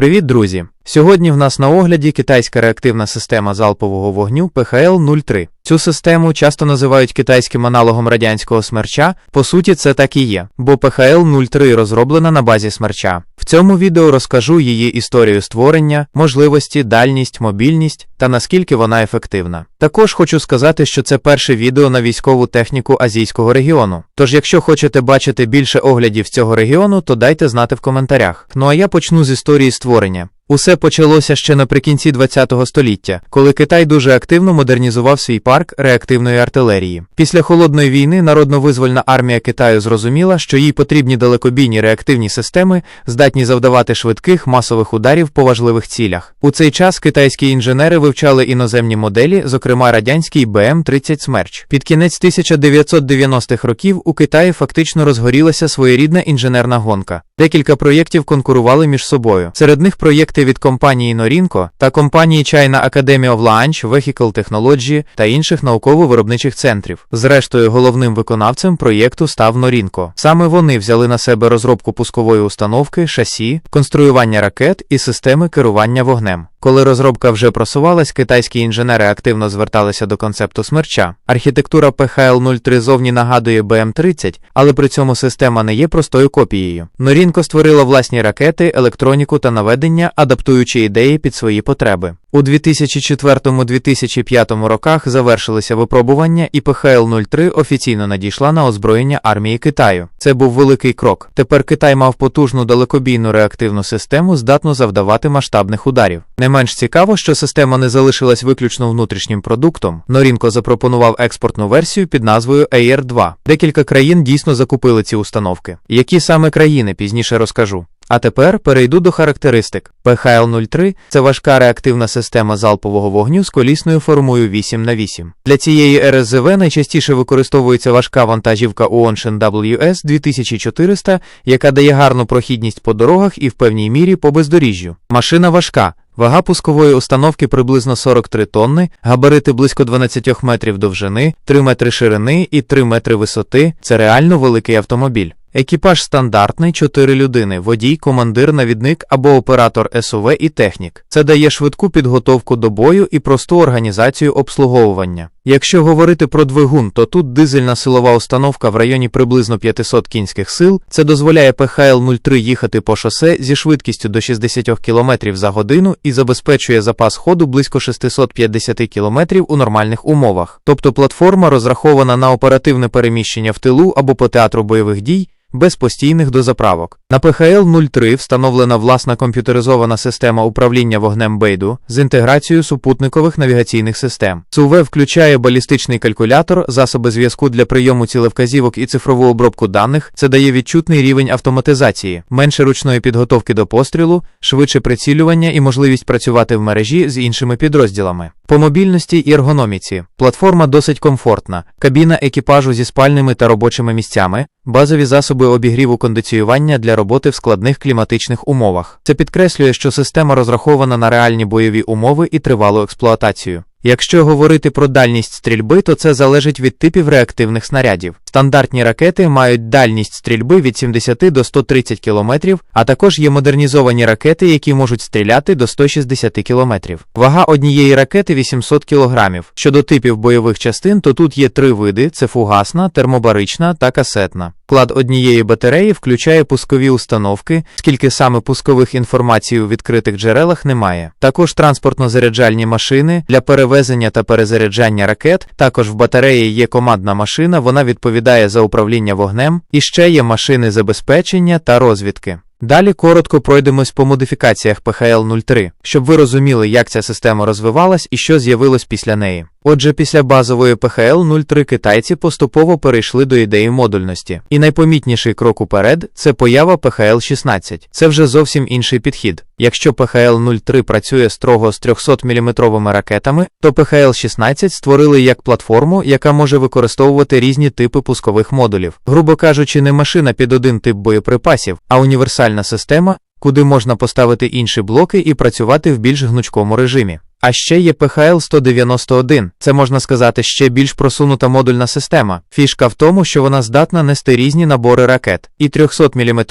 Привіт, друзі! Сьогодні в нас на огляді китайська реактивна система залпового вогню ПХЛ-03. Цю систему часто називають китайським аналогом радянського смерча. По суті, це так і є, бо ПХЛ-03 розроблена на базі смерча. В цьому відео розкажу її історію створення, можливості, дальність, мобільність та наскільки вона ефективна. Також хочу сказати, що це перше відео на військову техніку азійського регіону. Тож, якщо хочете бачити більше оглядів цього регіону, то дайте знати в коментарях. Ну а я почну з історії створення. Усе почалося ще наприкінці ХХ століття, коли Китай дуже активно модернізував свій парк реактивної артилерії. Після холодної війни народно-визвольна армія Китаю зрозуміла, що їй потрібні далекобійні реактивні системи, здатні завдавати швидких масових ударів по важливих цілях. У цей час китайські інженери вивчали іноземні моделі, зокрема радянський БМ-30 Смерч. Під кінець 1990-х років у Китаї фактично розгорілася своєрідна інженерна гонка. Декілька проєктів конкурували між собою. Серед них проєкти від компанії Норінко та компанії China Academy of Launch, Vehicle Technology та інших науково-виробничих центрів. Зрештою, головним виконавцем проєкту став Норінко. Саме вони взяли на себе розробку пускової установки, шасі, конструювання ракет і системи керування вогнем. Коли розробка вже просувалась, китайські інженери активно зверталися до концепту смерча. Архітектура PHL-03 зовні нагадує BM-30, але при цьому система не є простою копією. Норінко створила власні ракети, електроніку та наведення, адаптуючи ідеї під свої потреби. У 2004-2005 роках завершилися випробування, і ПХЛ-03 офіційно надійшла на озброєння армії Китаю. Це був великий крок. Тепер Китай мав потужну далекобійну реактивну систему, здатну завдавати масштабних ударів. Не менш цікаво, що система не залишилась виключно внутрішнім продуктом. Норінко запропонував експортну версію під назвою AR-2. Декілька країн дійсно закупили ці установки. Які саме країни пізніше розкажу. А тепер перейду до характеристик. ПХЛ-03 це важка реактивна система залпового вогню з колісною формою 8 х 8 Для цієї РСЗВ найчастіше використовується важка вантажівка Uonshin WS 2400, яка дає гарну прохідність по дорогах і в певній мірі по бездоріжжю. Машина важка. Вага пускової установки приблизно 43 тонни, габарити близько 12 метрів довжини, 3 метри ширини і 3 метри висоти це реально великий автомобіль. Екіпаж стандартний 4 людини, водій, командир, навідник або оператор СОВ і технік. Це дає швидку підготовку до бою і просту організацію обслуговування. Якщо говорити про двигун, то тут дизельна силова установка в районі приблизно 500 кінських сил. Це дозволяє ПХЛ-03 їхати по шосе зі швидкістю до 60 км за годину і забезпечує запас ходу близько 650 км у нормальних умовах. Тобто платформа розрахована на оперативне переміщення в тилу або по театру бойових дій без постійних дозаправок. На ПХЛ-03 встановлена власна комп'ютеризована система управління вогнем Бейду з інтеграцією супутникових навігаційних систем. СУВ включає балістичний калькулятор, засоби зв'язку для прийому цілевказівок і цифрову обробку даних. Це дає відчутний рівень автоматизації, менше ручної підготовки до пострілу, швидше прицілювання і можливість працювати в мережі з іншими підрозділами. По мобільності і ергономіці платформа досить комфортна, кабіна екіпажу зі спальними та робочими місцями, базові засоби обігріву кондиціювання для роботи в складних кліматичних умовах. Це підкреслює, що система розрахована на реальні бойові умови і тривалу експлуатацію. Якщо говорити про дальність стрільби, то це залежить від типів реактивних снарядів. Стандартні ракети мають дальність стрільби від 70 до 130 км, а також є модернізовані ракети, які можуть стріляти до 160 км. Вага однієї ракети 800 кг. Щодо типів бойових частин, то тут є три види: це фугасна, термобарична та касетна. Склад однієї батареї включає пускові установки, скільки саме пускових інформацій у відкритих джерелах немає. Також транспортно-заряджальні машини для перевезення та перезаряджання ракет. Також в батареї є командна машина, вона відповідає за управління вогнем, і ще є машини забезпечення та розвідки. Далі коротко пройдемось по модифікаціях ПХЛ-03, щоб ви розуміли, як ця система розвивалась і що з'явилось після неї. Отже, після базової ПХЛ-03 китайці поступово перейшли до ідеї модульності. І найпомітніший крок уперед це поява ПХЛ-16. Це вже зовсім інший підхід. Якщо ПХЛ-03 працює строго з 300-мм ракетами, то ПХЛ-16 створили як платформу, яка може використовувати різні типи пускових модулів. Грубо кажучи, не машина під один тип боєприпасів, а універсальна система, куди можна поставити інші блоки і працювати в більш гнучкому режимі. А ще є ПХЛ-191. Це можна сказати ще більш просунута модульна система. Фішка в тому, що вона здатна нести різні набори ракет, і 300 мм,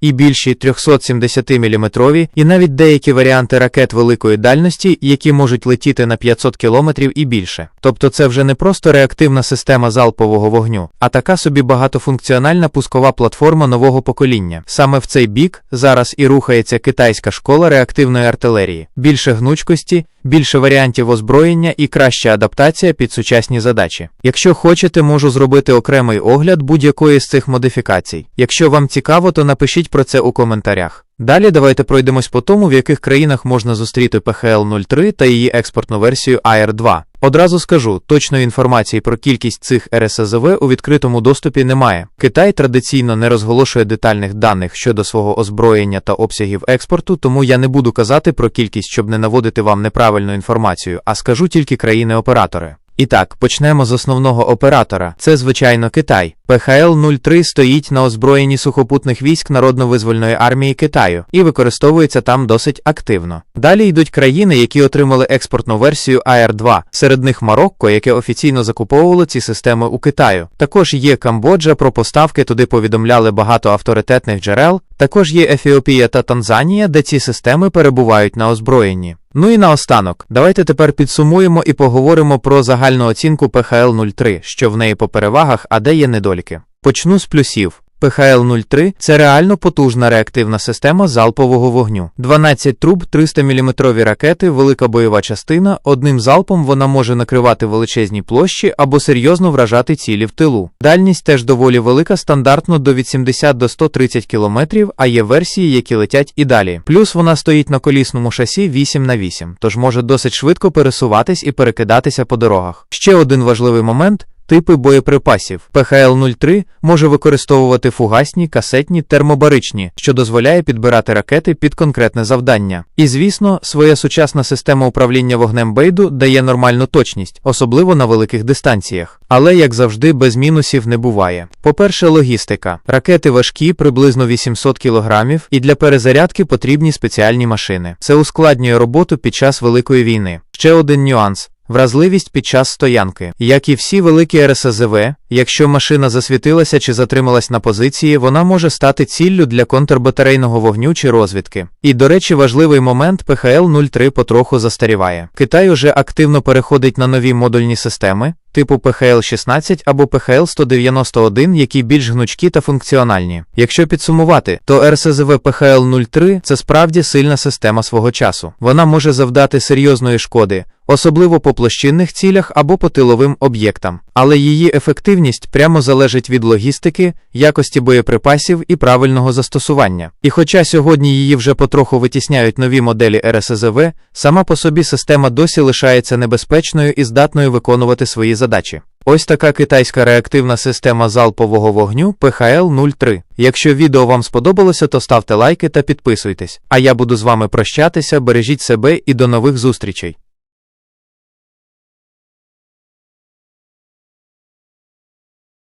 і більші 370 мм, і навіть деякі варіанти ракет великої дальності, які можуть летіти на 500 км і більше. Тобто це вже не просто реактивна система залпового вогню, а така собі багатофункціональна пускова платформа нового покоління. Саме в цей бік зараз і рухається китайська школа реактивної артилерії. Більше гнучкості, більше варіантів озброєння і краща адаптація під сучасні задачі. Якщо хочете, можу зробити окремий огляд будь-якої з цих модифікацій. Якщо вам цікаво, то напишіть про це у коментарях. Далі давайте пройдемось по тому, в яких країнах можна зустріти ПХЛ-03 та її експортну версію AR-2. Одразу скажу, точної інформації про кількість цих РСЗВ у відкритому доступі немає. Китай традиційно не розголошує детальних даних щодо свого озброєння та обсягів експорту, тому я не буду казати про кількість, щоб не наводити вам неправильну інформацію, а скажу тільки країни-оператори. І так, почнемо з основного оператора. Це, звичайно, Китай. ПХЛ-03 стоїть на озброєнні сухопутних військ Народно-визвольної армії Китаю і використовується там досить активно. Далі йдуть країни, які отримали експортну версію AR-2, серед них Марокко, яке офіційно закуповувало ці системи у Китаю. Також є Камбоджа, про поставки туди повідомляли багато авторитетних джерел. Також є Ефіопія та Танзанія, де ці системи перебувають на озброєнні. Ну і наостанок, давайте тепер підсумуємо і поговоримо про загальну оцінку ПХЛ-03, що в неї по перевагах, а де є недоліки. Почну з плюсів. ПХЛ-03 – це реально потужна реактивна система залпового вогню. 12 труб, 300 мм ракети, велика бойова частина. Одним залпом вона може накривати величезні площі або серйозно вражати цілі в тилу. Дальність теж доволі велика, стандартно до 80 до 130 км, а є версії, які летять і далі. Плюс вона стоїть на колісному шасі 8 на 8 тож може досить швидко пересуватись і перекидатися по дорогах. Ще один важливий момент. Типи боєприпасів ПХЛ-03 може використовувати фугасні, касетні, термобаричні, що дозволяє підбирати ракети під конкретне завдання. І звісно, своя сучасна система управління вогнем Бейду дає нормальну точність, особливо на великих дистанціях. Але, як завжди, без мінусів не буває. По-перше, логістика. Ракети важкі, приблизно 800 кг, і для перезарядки потрібні спеціальні машини. Це ускладнює роботу під час великої війни. Ще один нюанс. Вразливість під час стоянки. Як і всі великі РСЗВ, якщо машина засвітилася чи затрималась на позиції, вона може стати ціллю для контрбатарейного вогню чи розвідки. І, до речі, важливий момент ПХЛ-03 потроху застаріває. Китай уже активно переходить на нові модульні системи. Типу ПХЛ-16 або ПХЛ-191, які більш гнучкі та функціональні. Якщо підсумувати, то РСЗВ ПХЛ-03 це справді сильна система свого часу. Вона може завдати серйозної шкоди, особливо по площинних цілях або по тиловим об'єктам. Але її ефективність прямо залежить від логістики, якості боєприпасів і правильного застосування. І хоча сьогодні її вже потроху витісняють нові моделі РСЗВ, сама по собі система досі лишається небезпечною і здатною виконувати свої задачі. Ось така китайська реактивна система залпового вогню ПХЛ-03. Якщо відео вам сподобалося, то ставте лайки та підписуйтесь. А я буду з вами прощатися, бережіть себе і до нових зустрічей.